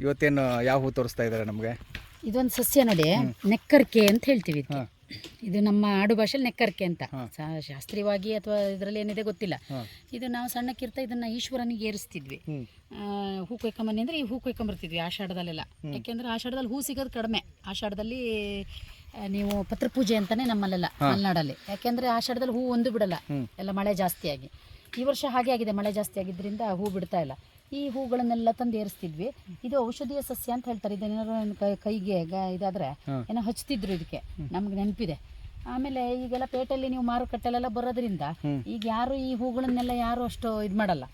ಇವತ್ತೇನು ಯಾವ ಹೂ ತೋರಿಸ್ತಾ ಇದ್ದಾರೆ ನಮಗೆ? ಇದೊಂದು ಸಸ್ಯ ನೋಡಿ ನೆಕ್ಕರ್ಕೆ ಅಂತ ಹೇಳ್ತೀವಿ ಇದಕ್ಕೆ. ಇದು ನಮ್ಮ ಆಡು ನೆಕ್ಕರ್ಕೆ ಅಂತ. ಸಾ- ಶಾಸ್ತ್ರೀಯವಾಗಿ ಅಥವಾ ಇದರಲ್ಲಿ ಏನಿದೆ ಗೊತ್ತಿಲ್ಲ. ಇದು ನಾವು ಸಣ್ಣಕ್ಕಿರ್ತ ಇದನ್ನ ಈಶ್ವರನಿಗೆ ಏರಿಸ್ತಿದ್ವಿ. ಆ, ಹೂ ಕೊಯ್ಕೊಂಬನ್ನಿ ಅಂದ್ರೆ ಈ ಹೂ ಕೊಯ್ಕೊಂಬರ್ತಿದ್ವಿ ಆಷಾಢದಲ್ಲೆಲ್ಲ. ಯಾಕೆಂದ್ರೆ ಆಷಾಢದಲ್ಲಿ ಹೂ ಸಿಗೋದು ಕಡಿಮೆ. ಆಷಾಢದಲ್ಲಿ ನೀವು ನೀವು ಪತ್ರಪೂಜೆ ಅಂತಾನೆ ನಮ್ಮಲ್ಲೆಲ್ಲ ಮಲೆನಾಡಲ್ಲಿ. ಯಾಕೆಂದ್ರೆ ಆಷಾಢದಲ್ಲಿ ಹೂ ಒಂದು ಬಿಡಲ್ಲ. ಎಲ್ಲ ಮಳೆ ಜಾಸ್ತಿಯಾಗಿ. ಈ ವರ್ಷ ಹಾಗೆ ಆಗಿದೆ. ಮಳೆ ಜಾಸ್ತಿ ಆಗಿದ್ರಿಂದ ಹೂ ಬಿಡ್ತಾ ಇಲ್ಲ. ಈ ಹೂಗಳನ್ನೆಲ್ಲ ತಂದು ಏರಿಸ್ತಿದ್ವಿ. ಇದು ಔಷಧೀಯ ಸಸ್ಯ ಅಂತ ಹೇಳ್ತಾರೆ. ಇದೇನಾದ್ರು ಕೈಗೆ ಇದಾದ್ರೆ. ಏನೋ ಹಚ್ತಿದ್ರು ಇದಕ್ಕೆ. ನಮ್ಗೆ ನೆನಪಿದೆ. ಆಮೇಲೆ ಈಗೆಲ್ಲ ಪೇಟೆಯಲ್ಲಿ ನೀವು ಮಾರುಕಟ್ಟೆಲೆಲ್ಲ ಬರೋದ್ರಿಂದ. ಈಗ ಯಾರು ಈ ಹೂಗಳನ್ನೆಲ್ಲ ಯಾರು ಅಷ್ಟು ಇದು ಮಾಡಲ್ಲ.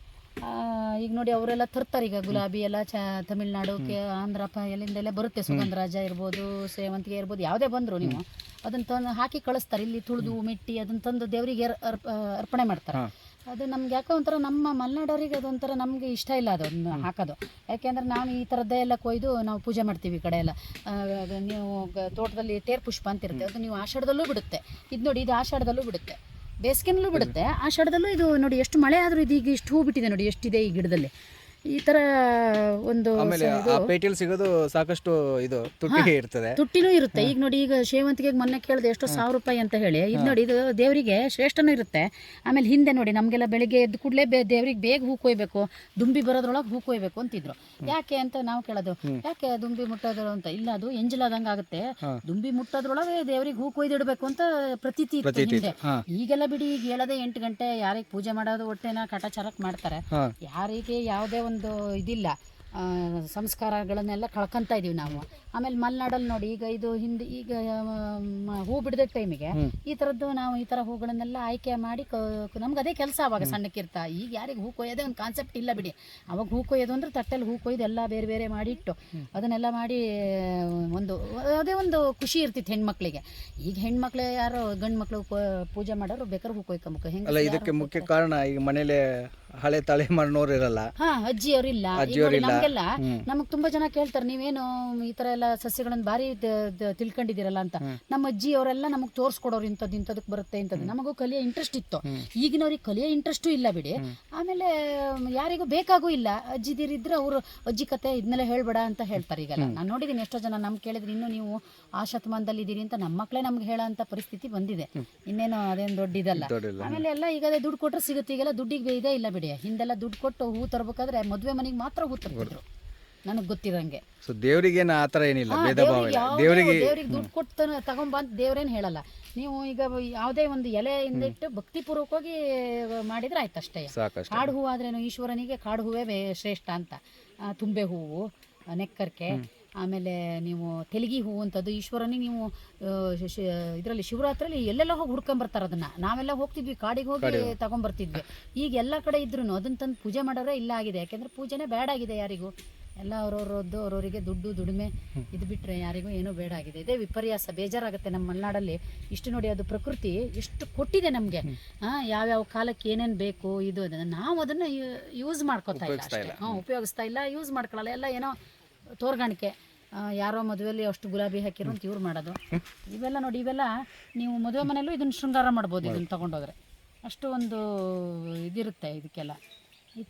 ಆ, ಈಗ ನೋಡಿ ಅವರೆಲ್ಲ ತರ್ತಾರೆ ಈಗ ಗುಲಾಬಿ ಎಲ್ಲ ಚ ತಮಿಳ್ನಾಡು ಕೆ ಆಂಧ್ರ ಎಲ್ಲಿಂದೆಲ್ಲ ಬರುತ್ತೆ. ಸುಗಂಧರಾಜ ಇರ್ಬೋದು ಸೇವಂತಿಗೆ ಇರ್ಬೋದು ಯಾವುದೇ ಬಂದರು ನೀವು. ಅದನ್ನ ತಂದು ಹಾಕಿ ಕಳಿಸ್ತಾರೆ. ಇಲ್ಲಿ ತುಳಿದು ಮೆಟ್ಟಿ ಅದನ್ನ ತಂದು ದೇವರಿಗೆ ಅರ್ಪ- ಅರ್ಪಣೆ ಮಾಡ್ತಾರೆ. ಅದು ನಮ್ಗೆ ಯಾಕೋ ಒಂಥರ ನಮ್ಮ ಮಲೆನಾಡೋರಿಗೆ ಅದೊಂಥರ ನಮಗೆ ಇಷ್ಟ ಇಲ್ಲ ಅದು ಅದನ್ನ ಹಾಕೋದು. ಯಾಕೆಂದ್ರೆ ನಾವು ಈ ಥರದ್ದೇ ಎಲ್ಲ ಕೊಯ್ದು ನಾವು ಪೂಜೆ ಮಾಡ್ತೀವಿ ಈ ಕಡೆ ಎಲ್ಲ. ನೀವು ತೋಟದಲ್ಲಿ ತೇರ್ ಪುಷ್ಪ ಅಂತ ಇರುತ್ತೆ. ಅದು ನೀವು ಆಷಾಢದಲ್ಲೂ ಬಿಡುತ್ತೆ. ಇದು ನೋಡಿ ಇದು ಆಷಾಢದಲ್ಲೂ ಬಿಡುತ್ತೆ. ಬೇಸಿಗೆನಲ್ಲೂ ಬಿಡುತ್ತೆ. ಆಷಾಢದಲ್ಲೂ ಇದು ನೋಡಿ ಎಷ್ಟು ಮಳೆ ಆದರೂ ಇದು ಈಗ ಇಷ್ಟು ಹೂ ಬಿಟ್ಟಿದೆ ನೋಡಿ ಎಷ್ಟಿದೆ ಈ ಗಿಡದಲ್ಲಿ. ಈ ತರ ಒಂದು ಆಮೇಲೆ ಆ ಪೇಟೆಯಲ್ಲಿ ಸಿಗೋದು ಸಾಕಷ್ಟು ಇದು ತುಟ್ಟಿ ಇರ್ತದೆ. ತುಟ್ಟಿನೂ ಇರುತ್ತೆ. ಈಗ ನೋಡಿ ಈಗ ಸೇವಂತಿಗೆ ಮೊನ್ನೆ ಕೇಳಿದೆ ಎಷ್ಟೋ ಸಾವಿರ ರೂಪಾಯಿ ಅಂತ ಹೇಳಿ. ಇದು ನೋಡಿ ಇದು ದೇವರಿಗೆ ಶ್ರೇಷ್ಠನೂ ಇರುತ್ತೆ. ಆಮೇಲೆ ಹಿಂದೆ ನೋಡಿ ನಮಗೆಲ್ಲ ಬೆಳಿಗ್ಗೆ ಎದ್ದು ಕೂಡಲೇ ಬೇ ದೇವ್ರಿಗೆ ಬೇಗ ಹೂ ಕೊಯ್ಬೇಕು. ದುಂಬಿ ಬರೋದ್ರೊಳಗೆ ಹೂ ಕೊಯ್ಬೇಕು ಅಂತಿದ್ರು. ಯಾಕೆ ಅಂತ ನಾವು ಕೇಳೋದು. ಯಾಕೆ ದುಂಬಿ ಮುಟ್ಟೋದ್ರು ಅಂತ? ಇಲ್ಲ ಅದು ಎಂಜಲಾದಂಗೆ ಆಗುತ್ತೆ. ದುಂಬಿ ಮುಟ್ಟೋದ್ರೊಳಗೆ ದೇವ್ರಿಗೆ ಹೂ ಕೊಯ್ದಿಡ್ಬೇಕು ಅಂತ ಪ್ರತೀತಿ ಇತ್ತು ಹಿಂದೆ. ಈಗೆಲ್ಲ ಬಿಡಿ ಈಗ ಹೇಳದೆ ಎಂಟು ಗಂಟೆ ಯಾರಿಗೆ ಪೂಜೆ ಮಾಡೋದು ಹೊಟ್ಟೆನ ಕಟಾಚಾರಕ್ಕೆ ಮಾಡ್ತಾರೆ. ಯಾರಿಗೆ ಯಾವುದೇ ಒಂದು ಇದಿಲ್ಲ ಸಂಸ್ಕಾರಗಳನ್ನೆಲ್ಲ ಕಳ್ಕೊಂತ ಇದೀವಿ ನಾವು. ಆಮೇಲೆ ಮಲೆನಾಡಲ್ಲಿ ನೋಡಿ ಈಗ ಇದು ಹಿಂದೆ ಈಗ ಹೂ ಬಿಡದ ಟೈಮಿಗೆ ಈ ಥರದ್ದು ನಾವು ಈ ಥರ ಹೂಗಳನ್ನೆಲ್ಲ ಆಯ್ಕೆ ಮಾಡಿ ನಮ್ಗೆ ಅದೇ ಕೆಲಸ ಅವಾಗ ಸಣ್ಣಕ್ಕಿರ್ತಾ ಈಗ ಯಾರಿಗೆ ಹೂ ಕೊಯ್ಯೋದೇ ಒಂದು ಕಾನ್ಸೆಪ್ಟ್ ಇಲ್ಲ ಬಿಡಿ. ಅವಾಗ ಹೂ ಕೊಯ್ಯೋದು ಅಂದ್ರೆ ತಟ್ಟೆಲಿ ಹೂ ಕೊಯ್ದು ಎಲ್ಲ ಬೇರೆ ಬೇರೆ ಮಾಡಿಟ್ಟು ಅದನ್ನೆಲ್ಲ ಮಾಡಿ ಒಂದು ಅದೇ ಒಂದು ಖುಷಿ ಇರ್ತಿತ್ತು ಹೆಣ್ಮಕ್ಳಿಗೆ. ಈಗ ಹೆಣ್ಮಕ್ಳು ಯಾರು ಗಂಡು ಮಕ್ಳು ಪೂಜೆ ಮಾಡೋರು ಬೇಕಾದ್ರೆ ಹೂ ಕೊಯ್ಕೊಂಬೇಕು. ಹೆಂಗೆ ಇದಕ್ಕೆ ಮುಖ್ಯ ಕಾರಣ ಈಗ ಮನೇಲೆ ಹಳೆ ತಲೆಮಾರಿನವ್ರು ಇರಲ್ಲ. ಹಾ ಅಜ್ಜಿಯವರಿಲ್ಲ ಅಜ್ಜಿಯವ್ರಿಲ್ಲ. ನಮಗೆಲ್ಲ ಹ್ಮ್. ನಮಗ್ ತುಂಬಾ ಜನ ಕೇಳ್ತಾರೆ ನೀವೇನು ಈ ತರ ಎಲ್ಲ ಸಸ್ಯಗಳನ್ನ ಭಾರಿ ದ- ದ- ತಿಳ್ಕೊಂಡಿದ್ದೀರಲ್ಲ ಅಂತ. ನಮ್ಮ ಅಜ್ಜಿಯವರೆಲ್ಲ ನಮಗ್ ತೋರ್ಸ್ಕೊಡೋರು ಇಂಥದ್ದು ಇಂಥದಕ್ಕೆ ಬರುತ್ತೆ ಇಂಥದ್ದು ನಮಗೂ ಕಲಿಯೋ ಇಂಟ್ರೆಸ್ಟ್ ಇತ್ತು. ಈಗಿನವ್ರಿಗೆ ಕಲಿಯೋ ಇಂಟ್ರೆಸ್ಟು ಇಲ್ಲ ಬಿಡಿ. ಆಮೇಲೆ ಮ್, ಯಾರಿಗೂ ಬೇಕಾಗೂ ಇಲ್ಲ. ಅಜ್ಜಿದಿರಿದ್ರೆ ಅವ್ರು ಅಜ್ಜಿ ಕತೆ ಇದನ್ನೆಲ್ಲ ಹೇಳ್ಬೇಡ ಅಂತ ಹೇಳ್ತಾರೆ ಈಗೆಲ್ಲ. ನಾನು ನೋಡಿದೀನಿ ಎಷ್ಟೋ ಜನ ನಮ್ಗೆ ಕೇಳಿದ್ರೆ ಇನ್ನು ನೀವು ಆ ಶತಮಾನದಲ್ಲಿ ಇದ್ದೀರಿ ಅಂತ ನಮ್ಮ ಮಕ್ಕಳೇ ನಮ್ಗೆ ಹೇಳೋ ಅಂತ ಪರಿಸ್ಥಿತಿ ಬಂದಿದೆ. ಇನ್ನೇನು ಅದೇನು ದೊಡ್ಡ ಇದಲ್ಲ. ಆಮೇಲೆ ಎಲ್ಲ ಈಗ ಅದೇ ದುಡ್ಡು ಕೊಟ್ಟರೆ ಸಿಗುತ್ತೆ. ಈಗೆಲ್ಲ ದುಡ್ಡಿಗೆ ಇದೆ ಇಲ್ಲ ಬಿಡಿ. ಹಿಂದೆಲ್ಲ ದುಡ್ಡು ಕೊಟ್ಟು ಹೂ ತರಬೇಕಾದ್ರೆ ಮದುವೆ ಮನೆಗೆ ಮಾತ್ರ ಹೂ ತರ್ತಿದ್ರು. ನನಗೆ ಗೊತ್ತಿರಂಗೆ. ಸೊ ದೇವರಿಗೇನು ಆ ಥರ ಏನಿಲ್ಲ ಭೇದ ಭಾವ ಇಲ್ಲ ದೇವರಿಗೆ ದೇವ್ರಿಗೆ ದುಡ್ಡು ಕೊಟ್ಟು ಬಂದ್ ದೇವ್ರೇನು ಹೇಳಲ್ಲ. ನೀವು ಈಗ ಯಾವುದೇ ಒಂದು ಎಲೆಯಿಂದ ಇಟ್ಟು ಭಕ್ತಿಪೂರ್ವಕವಾಗಿ ಮಾಡಿದ್ರೆ ಆಯ್ತು ಅಷ್ಟೇ. ಸಾಕಷ್ಟು. ಕಾಡು ಹೂವು ಆದ್ರೇನು ಈಶ್ವರನಿಗೆ ಕಾಡು ಹೂವೇ ಬೇ- ಶ್ರೇಷ್ಠ ಅಂತ. ಆ, ತುಂಬೆ ಹೂವು ನೆಕ್ಕರ್ಕೆ ಆಮೇಲೆ ನೀವು ತೆಲಿಗಿ ಹೂವು ಅಂಥದ್ದು ಈಶ್ವರನಿಗೆ ನೀವು ಇದರಲ್ಲಿ ಶಿವರಾತ್ರಿಯಲ್ಲಿ ಎಲ್ಲೆಲ್ಲ ಹೋಗಿ ಹುಡ್ಕೊಂಬರ್ತಾರೆ ಅದನ್ನ. ನಾವೆಲ್ಲ ಹೋಗ್ತಿದ್ವಿ ಕಾಡಿಗೆ ಹೋಗಿ ತಗೊಂಬರ್ತಿದ್ವಿ. ಈಗ ಎಲ್ಲ ಕಡೆ ಇದ್ರು ಅದನ್ನ ತಂದು ಪೂಜೆ ಮಾಡೋರೇ ಇಲ್ಲ ಆಗಿದೆ. ಯಾಕೆಂದ್ರೆ ಪೂಜೆನೇ ಬೇಡ ಆಗಿದೆ ಯಾರಿಗೂ. ಎಲ್ಲ ಅವ್ರವ್ರದ್ದು ಅವ್ರವರಿಗೆ ದುಡ್ಡು ದುಡಿಮೆ ಇದು ಬಿಟ್ಟರೆ ಯಾರಿಗೂ ಏನೂ ಬೇಡ ಆಗಿದೆ. ಇದೇ ವಿಪರ್ಯಾಸ ಬೇಜಾರಾಗುತ್ತೆ ನಮ್ಮ ಮಲೆನಾಡಲ್ಲಿ. ಇಷ್ಟು ನೋಡಿ ಅದು ಪ್ರಕೃತಿ ಎಷ್ಟು ಕೊಟ್ಟಿದೆ ನಮಗೆ. ಯಾವ್ಯಾವ ಕಾಲಕ್ಕೆ ಏನೇನು ಬೇಕು ಇದು ಅದನ್ನು ನಾವು ಅದನ್ನು ಯೂಸ್ ಮಾಡ್ಕೊತಾ ಇಲ್ಲ ಹಾಂ ಉಪಯೋಗಿಸ್ತಾ ಇಲ್ಲ ಯೂಸ್ ಮಾಡ್ಕೊಳ್ಳಲ್ಲ ಎಲ್ಲ ಏನೋ ತೋರ್ಗಾಣಿಕೆ. ಯಾರೋ ಮದುವೆಯಲ್ಲಿ ಅಷ್ಟು ಗುಲಾಬಿ ಹಾಕಿರೋ ಅಂತ ಇವ್ರು ಮಾಡೋದು. ಇವೆಲ್ಲ ನೋಡಿ, ಇವೆಲ್ಲ ನೀವು ಮದುವೆ ಮನೆಯಲ್ಲೂ ಇದನ್ನು ಶೃಂಗಾರ ಮಾಡ್ಬೋದು, ಇದನ್ನು ತೊಗೊಂಡೋದ್ರೆ. ಅಷ್ಟು ಒಂದು ಇದಿರುತ್ತೆ ಇದಕ್ಕೆಲ್ಲ. ಈ